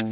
जय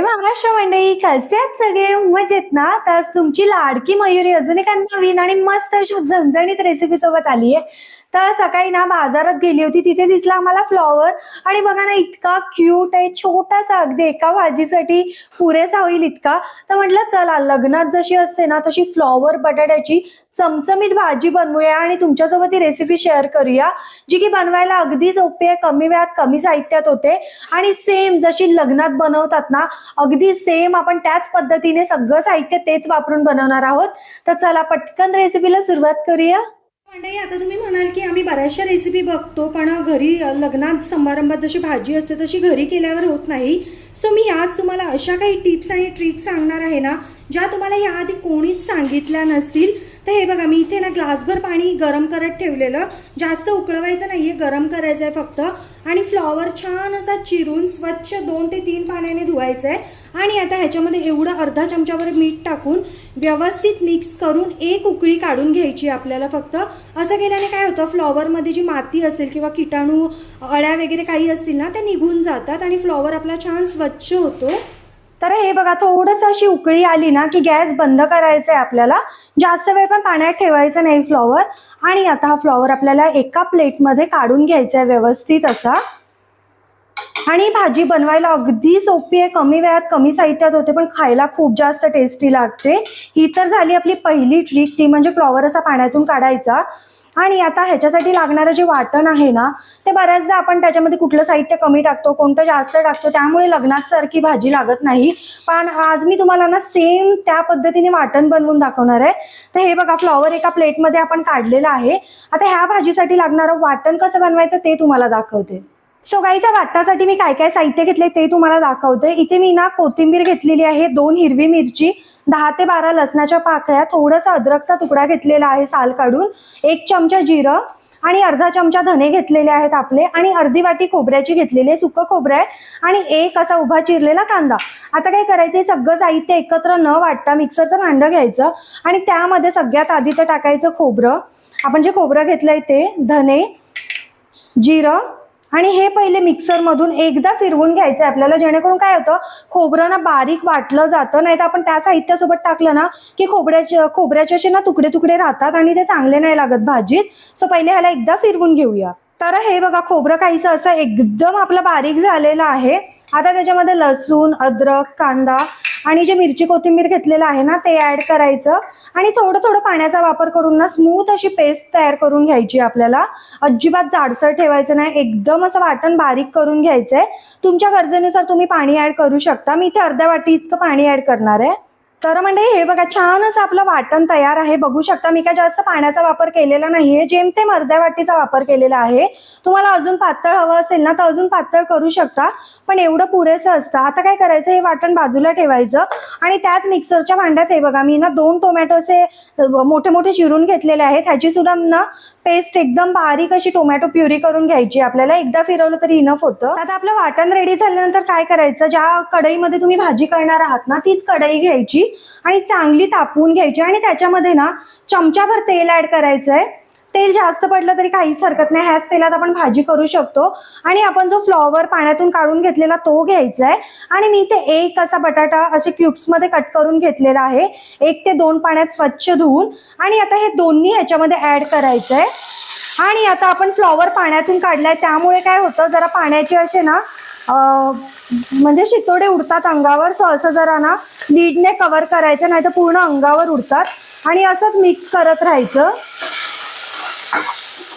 महाराष्ट्र मंडळी कसे आहेत सगळे? मजेत ना? तर आज तुमची लाडकी मयुरी अजून एका नवीन आणि मस्त अशी झणझणीत रेसिपी सोबत आली आहे तर सकाळी ना बाजारात गेली होती तिथे दिसला आम्हाला फ्लॉवर आणि बघा ना इतका क्यूट आहे छोटासा अगदी एका भाजीसाठी पुरेसा होईल इतका. तर म्हटलं चला लग्नात जशी असते ना तशी फ्लॉवर बटाट्याची चमचमीत भाजी बनवूया आणि तुमच्यासोबत ही रेसिपी शेअर करूया जी की बनवायला अगदी सोपी आहे कमी वेळात कमी साहित्यात होते. आणि सेम जशी लग्नात बनवतात ना अगदी सेम आपण त्याच पद्धतीने सगळं साहित्य तेच वापरून बनवणार आहोत. तर चला पटकन रेसिपीला सुरुवात करूया. मंडळी आता तुम्ही म्हणाल की आम्ही बऱ्याचशा रेसिपी बघतो पण घरी लग्नात समारंभात जशी भाजी असते तशी घरी केल्यावर होत नाही. सो मी आज तुम्हाला अशा काही टिप्स आणि ट्रिक्स सांगणार आहे ना ज्या तुम्हाला याआधी कोणीच सांगितल्या नसतील. तर हे बघा मी इथे ना ग्लासभर पाणी गरम करत ठेवलेलं. जास्त उकळवायचं नाही आहे गरम करायचं आहे फक्त. आणि फ्लॉवर छान असा चिरून स्वच्छ दोन ते तीन पाण्याने धुवायचं आहे आणि आता ह्याच्यामध्ये एवढं अर्धा चमच्यावर मीठ टाकून व्यवस्थित मिक्स करून एक उकळी काढून घ्यायची आपल्याला फक्त. असं केल्याने काय होतं फ्लॉवरमध्ये जी माती असेल किंवा किटाणू अळ्या वगैरे काही असतील ना त्या निघून जातात आणि फ्लॉवर आपला छान स्वच्छ होतो. तर हे बघा थोडस अशी उकळी आली ना की गॅस बंद करायचा आहे आपल्याला. जास्त वेळ पण पाण्यात ठेवायचं नाही फ्लॉवर. आणि आता हा फ्लॉवर आपल्याला एका प्लेटमध्ये काढून घ्यायचा आहे व्यवस्थित असा. आणि भाजी बनवायला अगदी सोपी आहे कमी वेळात कमी साहित्यात होते पण खायला खूप जास्त टेस्टी लागते. ही तर झाली आपली पहिली ट्रिक ती म्हणजे फ्लॉवर असा पाण्यातून काढायचा. आणि आता ह्याच्यासाठी लागणारं जे वाटण आहे ना ते बऱ्याचदा आपण त्याच्यामध्ये कुठलं साहित्य कमी टाकतो कोणतं जास्त टाकतो त्यामुळे लग्नात सारखी भाजी लागत नाही. पण आज मी तुम्हाला ना सेम त्या पद्धतीने वाटण बनवून दाखवणार आहे. तर हे बघा फ्लॉवर एका प्लेटमध्ये आपण काढलेलं आहे. आता ह्या भाजीसाठी लागणारं वाटण कसं बनवायचं ते तुम्हाला दाखवते. सो गाईच्या वाटण्यासाठी मी काय काय साहित्य घेतले ते तुम्हाला दाखवते. इथे मी ना कोथिंबीर घेतलेली आहे दोन हिरवी मिरची दहा ते बारा लसणाच्या पाकळ्या थोडासा अद्रकचा तुकडा घेतलेला आहे साल काढून एक चमचा जिरं आणि अर्धा चमचा धने घेतलेले आहेत आपले आणि अर्धी वाटी खोबऱ्याची घेतलेली आहे सुकं खोबरं आहे आणि एक असा उभा चिरलेला कांदा. आता काय करायचं सगळं साहित्य एकत्र न वाटता मिक्सरचं भांडं घ्यायचं आणि त्यामध्ये सगळ्यात आधी तर टाकायचं खोबरं. आपण जे खोबरं घेतलंय ते धने जिरं आणि हे पहिले मिक्सरमधून एकदा फिरवून घ्यायचं आहे आपल्याला जेणेकरून काय होतं खोबरं ना बारीक वाटलं जातं नाही तर आपण त्या साहित्यासोबत टाकलं ना की खोबऱ्याचे खोबऱ्याचे असे ना तुकडे तुकडे राहतात आणि ते चांगले नाही लागत भाजीत. सो पहिले ह्याला एकदा फिरवून घेऊया. तर हे बघा खोबरं काहीचं असं एकदम आपलं बारीक झालेलं आहे. आता त्याच्यामध्ये लसूण अद्रक कांदा आणि जे मिरची कोथिंबीर घेतलेलं आहे ना ते ऍड करायचं. आणि थोडं थोडं पाण्याचा वापर करून ना स्मूथ अशी पेस्ट तयार करून घ्यायची आपल्याला. अजिबात जाडसर ठेवायचं नाही. एकदम असं वाटण बारीक करून घ्यायचंय. तुमच्या गरजेनुसार तुम्ही पाणी ऍड करू शकता. मी इथे अर्ध्या वाटी इतकं पाणी ऍड करणार आहे. तर म्हणजे हे बघा छान असं आपलं वाटण तयार आहे. बघू शकता मी काय जास्त पाण्याचा वापर केलेला नाहीये. जेमतेम अर्ध्या वाटीचा वापर केलेला आहे. तुम्हाला अजून पातळ हवं असेल ना तर अजून पातळ करू शकता. पण एवढं पुरेसं असतं. आता काय करायचं? हे वाटण बाजूला ठेवायचं. आणि त्याच मिक्सरच्या भांड्यात हे बघा मी ना दोन टोमॅटोचे मोठे मोठे चिरून घेतलेले आहेत. ह्याची सुद्धा ना पेस्ट एकदम बारीक अशी टोमॅटो प्युरी करून घ्यायची. आपल्याला एकदा फिरवलं तरी इनफ होतं. आता आपलं वाटण रेडी झाल्यानंतर काय करायचं? ज्या कढईमध्ये तुम्ही भाजी करणार आहात ना तीच कढई घ्यायची आणि चांगली तापवून घ्यायची. आणि त्याच्यामध्ये ना चमच्याभर तेल ऍड करायचं आहे तेल जास्त पडलं तरी काहीच हरकत नाही. ह्याच तेलात आपण भाजी करू शकतो. आणि आपण जो फ्लॉवर पाण्यातून काढून घेतलेला तो घ्यायचा आहे. आणि मी इथे एक असा बटाटा असे क्यूब्समध्ये कट करून घेतलेला आहे. एक ते दोन पाण्यात स्वच्छ धुवून. आणि आता हे दोन्ही ह्याच्यामध्ये ॲड करायचं आहे. आणि आता आपण फ्लॉवर पाण्यातून काढलाय. त्यामुळे काय होतं जरा पाण्याचे असे ना म्हणजे शितोडे उडतात अंगावर. सो असं जरा ना लीडने कव्हर करायचं नाही तर पूर्ण अंगावर उडतात. आणि असंच मिक्स करत राहायचं.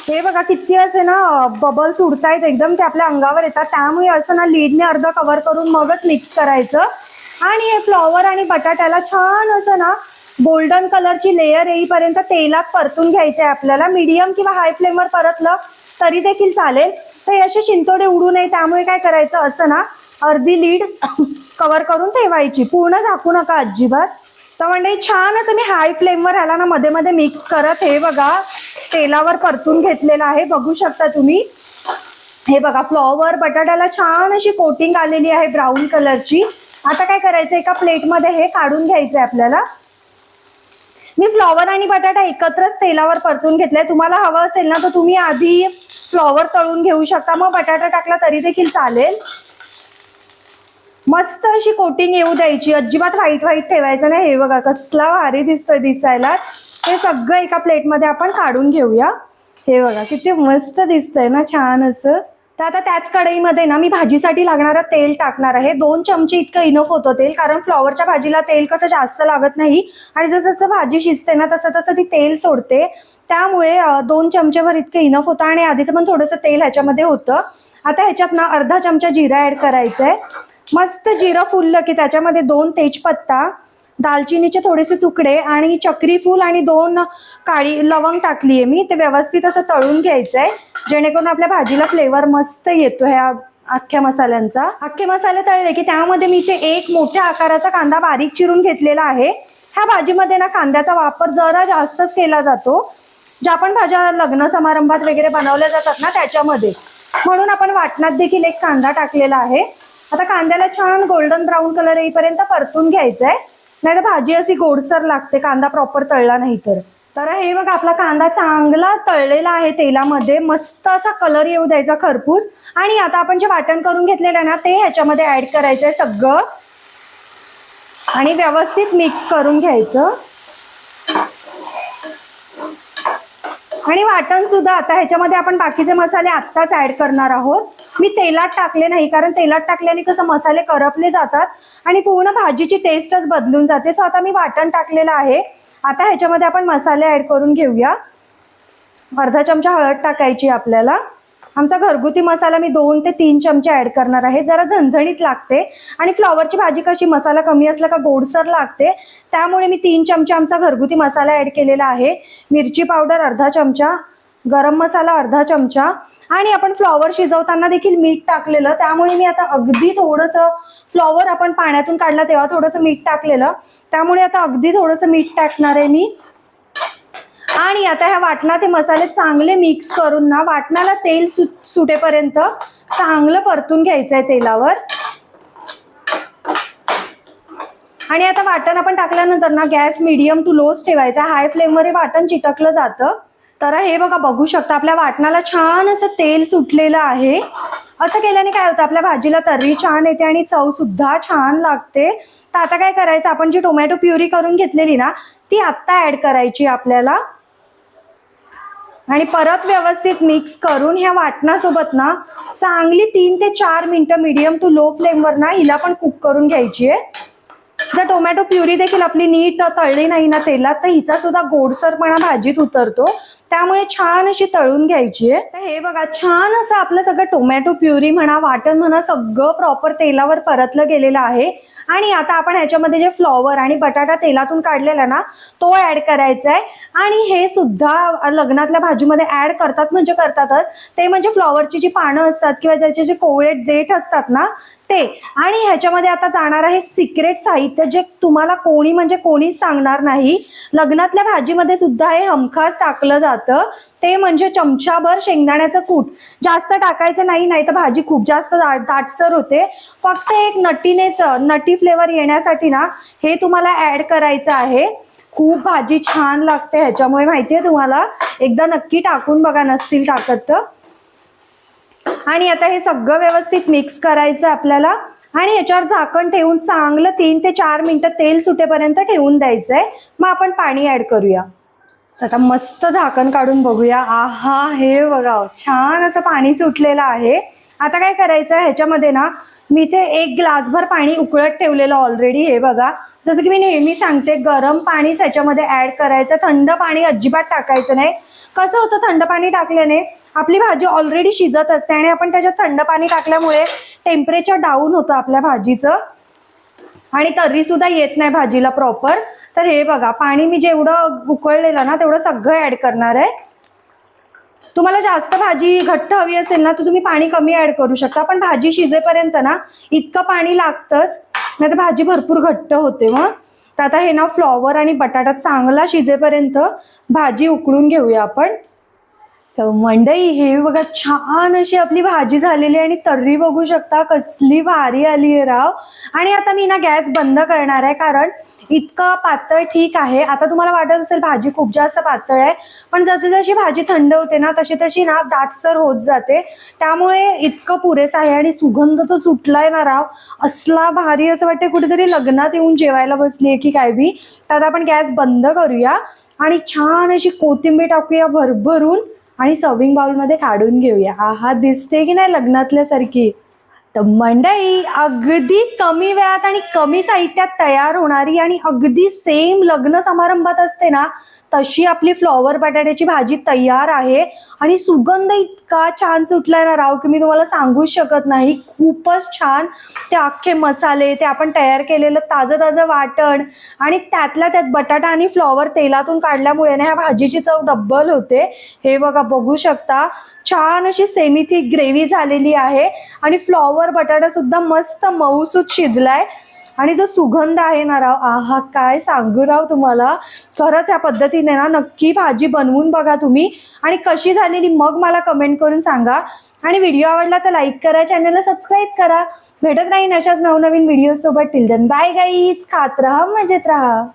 हे बघा किती असे ना बबल्स उडतायत एकदम ते आपल्या अंगावर येतात. त्यामुळे असं ना लीडने अर्ध कव्हर करून मगच मिक्स करायचं. आणि हे फ्लॉवर आणि बटाट्याला छान असं ना गोल्डन कलरची लेयर येईपर्यंत तेलात परतून घ्यायचे आहे आपल्याला. मीडियम किंवा हाय फ्लेमवर परतलं तरी देखील चालेल. तर हे असे शिंतोडे उडू नये त्यामुळे काय करायचं? असं ना अर्धी लीड कव्हर करून ठेवायची. पूर्ण झाकू नका अजिबात. तर म्हणजे छान असं मी हाय फ्लेमवर ह्याला ना मध्ये मध्ये मिक्स करत हे बघा. तेलावर परतून घेतलेला आहे. बघू शकता तुम्ही. हे बघा फ्लॉवर बटाट्याला छान अशी कोटिंग आलेली आहे ब्राऊन कलरची आता काय करायचं एका प्लेटमध्ये हे काढून घ्यायचंय आपल्याला. मी फ्लॉवर आणि बटाटा एकत्रच तेलावर परतून घेतलाय. तुम्हाला हवं असेल ना तर तुम्ही आधी फ्लॉवर तळून घेऊ शकता. मग बटाटा टाकला तरी देखील चालेल. मस्त अशी कोटिंग येऊ द्यायची. अजिबात व्हाईट व्हाईट ठेवायचं नाही. हे बघा कसला भारी दिसतोय दिसायला. हे सगळं एका प्लेटमध्ये आपण काढून घेऊया. हे बघा किती मस्त दिसतंय ना छान असं. तर आता त्याच कढईमध्ये ना मी भाजीसाठी लागणारं तेल टाकणार आहे. दोन चमचे इतकं इनफ होतं तेल कारण फ्लॉवरच्या भाजीला तेल कसं जास्त लागत नाही. आणि जसं जसं भाजी शिजते ना तसं तसं ती तेल सोडते. त्यामुळे दोन चमचेवर इतकं इनफ होतं आणि आधीचं पण थोडंसं तेल ह्याच्यामध्ये होतं. आता ह्याच्यात ना अर्धा चमचा जिरा ॲड करायचा आहे मस्त जिरं फुललं की त्याच्यामध्ये दोन तेजपत्ता दालचिनीचे थोडेसे तुकडे आणि चक्रीफूल आणि दोन काळी लवंग टाकली आहे मी. ते व्यवस्थित असं तळून घ्यायचं आहे जेणेकरून आपल्या भाजीला फ्लेवर मस्त येतो ह्या अख्ख्या मसाल्यांचा. अख्खे मसाले तळले की त्यामध्ये मी ते एक मोठ्या आकाराचा कांदा बारीक चिरून घेतलेला आहे. ह्या भाजीमध्ये ना कांद्याचा वापर जरा जास्तच केला जातो. ज्या पण भाज्या लग्न समारंभात वगैरे बनवल्या जातात ना त्याच्यामध्ये. म्हणून आपण वाटणात देखील एक कांदा टाकलेला आहे. आता कांद्याला छान गोल्डन ब्राऊन कलर येईपर्यंत परतून आहे नाही तर भाजी अशी गोडसर लागते कांदा प्रॉपर तळला नाही तर. तर हे बघा आपला कांदा चांगला तळलेला आहे तेलामध्ये. मस्त असा कलर येऊ द्यायचा खरपूस. आणि आता आपण जे वाटण करून घेतलेलं आहे ना ते ह्याच्यामध्ये ऍड करायचंय सगळं. आणि व्यवस्थित मिक्स करून घ्यायचं. आणि वाटण सुद्धा आता ह्याच्यामध्ये आपण बाकीचे मसाले आत्ताच ऍड करणार आहोत. मी तेलात टाकले नाही कारण तेलात टाकल्याने कसं मसाले करपले जातात आणि पूर्ण भाजीची टेस्टच बदलून जाते. सो आता मी वाटण टाकलेलं आहे. आता ह्याच्यामध्ये आपण मसाले ऍड करून घेऊया. अर्धा चमचा हळद टाकायची आपल्याला. आमचा घरगुती मसाला मी दोन ते तीन चमचे ऍड करणार आहे. जरा झणझणीत लागते आणि फ्लॉवरची भाजी कशी मसाला कमी असला का गोडसर लागते त्यामुळे मी तीन चमचे आमचा घरगुती मसाला ऍड केलेला आहे. मिरची पावडर अर्धा चमचा गरम मसाला अर्धा चमचा आणि आपण फ्लॉवर शिजवताना देखील मीठ टाकलेलं. त्यामुळे मी आता अगदी थोडंसं फ्लॉवर आपण पाण्यातून काढला तेव्हा थोडंसं मीठ टाकलेलं. त्यामुळे आता अगदी थोडंसं मीठ टाकणार आहे मी. आणि आता ह्या वाटणात हे मसाले चांगले मिक्स करून ना वाटणाला तेल सु सुटेपर्यंत चांगलं परतून घ्यायचं आहे तेलावर. आणि आता वाटण आपण टाकल्यानंतर ना गॅस मिडियम टू लोच ठेवायचा. हाय फ्लेमवर हे वाटण चिटकलं जातं. तर हे बघा बघू शकता आपल्या वाटणाला छान असं तेल सुटलेलं आहे. असं केल्याने काय होतं आपल्या भाजीला तर्री छान येते आणि चव सुद्धा छान लागते. तर आता काय करायचं आपण जी टोमॅटो प्युरी करून घेतलेली ना ती आत्ता ऍड करायची आपल्याला. आणि परत व्यवस्थित मिक्स करून ह्या वाटणासोबत ना चांगली तीन ते चार मिनिटं मीडियम टू लो फ्लेमवर ना हिला पण कुक करून घ्यायची आहे. जर टोमॅटो प्युरी देखील आपली नीट तळली नाही ना तेलात तर हिचा सुद्धा गोडसरपणा भाजीत उतरतो. त्यामुळे छान अशी तळून घ्यायची आहे. हे बघा छान असं आपलं सगळं टोमॅटो प्युरी म्हणा वाटण म्हणा सगळं प्रॉपर तेलावर परतलं गेलेलं आहे. आणि आता आपण ह्याच्यामध्ये जे फ्लॉवर आणि बटाटा तेलातून काढलेला ना तो ऍड करायचा आहे. आणि हे सुद्धा लग्नातल्या भाजीमध्ये ऍड करतात म्हणजे करतातच. ते म्हणजे फ्लॉवरची जी पानं असतात किंवा त्याचे जे कोवळे देठ असतात ना ते आणि ह्याच्यामध्ये आता जाणार आहे सिक्रेट साहित्य जे तुम्हाला कोणी म्हणजे कोणीच सांगणार नाही. लग्नातल्या भाजीमध्ये सुद्धा हे हमखास टाकलं जातं. ते म्हणजे चमचाभर शेंगदाण्याचं कूट. जास्त टाकायचं नाही नाही तर भाजी खूप जास्त दाट- दाटसर होते. फक्त एक नटीनेच नटी फ्लेवर येण्यासाठी ना हे तुम्हाला ऍड करायचं आहे. खूप भाजी छान लागते ह्याच्यामुळे माहितीये तुम्हाला? एकदा नक्की टाकून बघा नसतील टाकत तर. आणि आता हे सगळं व्यवस्थित मिक्स करायचं आपल्याला. आणि याच्यावर झाकण ठेवून चांगलं तीन ते चार मिनटं तेल सुटेपर्यंत ठेवून द्यायचं आहे मग आपण पाणी ॲड करूया. आता मस्त झाकण काढून बघूया. आहा हे बघा छान असं पाणी सुटलेलं आहे. आता काय करायचं ह्याच्यामध्ये ना मी ते एक ग्लासभर पाणी उकळत ठेवलेलं ऑलरेडी हे बघा. जसं की मी नेहमी सांगते गरम पाणीच ह्याच्यामध्ये ऍड करायचं. थंड पाणी अजिबात टाकायचं नाही. कसं होतं थंड पाणी टाकल्याने? आपली भाजी ऑलरेडी शिजत असते आणि आपण त्याच्यात थंड पाणी टाकल्यामुळे टेम्परेचर डाऊन होतं आपल्या भाजीचं. आणि तरी सुद्धा येत नाही भाजीला प्रॉपर तर हे बघा पाणी मी जेवढं उकळलेलं ना तेवढं सगळं ऍड करणार आहे. तुम्हाला जास्त भाजी घट्ट हवी असेल ना तर तुम्ही पाणी कमी ऍड करू शकता. पण भाजी शिजेपर्यंत ना इतकं पाणी लागतंच नाही तर भाजी भरपूर घट्ट होते मग. तर आता हे ना फ्लॉवर आणि बटाटा चांगला शिजेपर्यंत भाजी उकळून घेऊया आपण. तर मंडई हे बघा छान अशी आपली भाजी झालेली आहे आणि तर्री बघू शकता कसली भारी आली आहे राव. आणि आता मी ना गॅस बंद करणार आहे कारण इतकं पातळ ठीक आहे. आता तुम्हाला वाटत असेल भाजी खूप जास्त पातळ आहे पण जशी जशी भाजी थंड होते ना तशी तशी ना दाटसर होत जाते. त्यामुळे इतकं पुरेसं आहे आणि सुगंध तर सुटलाय ना राव. असला भारी असं वाटतं कुठेतरी लग्नात येऊन जेवायला बसली आहे की काय बी. तर आता आपण गॅस बंद करूया आणि छान अशी कोथिंबीर टाकूया भरभरून. आणि सर्विंग बाउलमध्ये काढून घेऊया. आहा दिसते की नाही लग्नातल्यासारखी तर मंडई अगदी कमी वेळात आणि कमी साहित्यात तयार होणारी आणि अगदी सेम लग्न समारंभात असते ना तशी आपली फ्लॉवर बटाट्याची भाजी तयार आहे. आणि सुगंध इतका छान सुटलाय ना राव की मी तुम्हाला सांगूच शकत नाही. खूपच छान ते अख्खे मसाले ते आपण तयार केलेलं ताजं ताजं वाटण आणि त्यातल्या त्यात बटाटा आणि फ्लॉवर तेलातून काढल्यामुळे ना ह्या भाजीची चव डब्बल होते. हे बघा बघू शकता. छान अशी सेमी थिक ग्रेव्ही झालेली आहे आणि फ्लॉवर बटाटा सुद्धा मस्त मऊसूत शिजलाय. आणि जो सुगंध आहे ना राव आहा काय सांगू राव तुम्हाला? खरंच या पद्धतीने ना नक्की भाजी बनवून बघा तुम्ही. आणि कशी झालेली मग मला कमेंट करून सांगा. आणि व्हिडिओ आवडला तर लाईक करा चॅनलला सबस्क्राईब करा. भेटत राहीन अशाच नवनवीन व्हिडिओसोबत टिल बाय गाईज खात राहा मजेत राहा.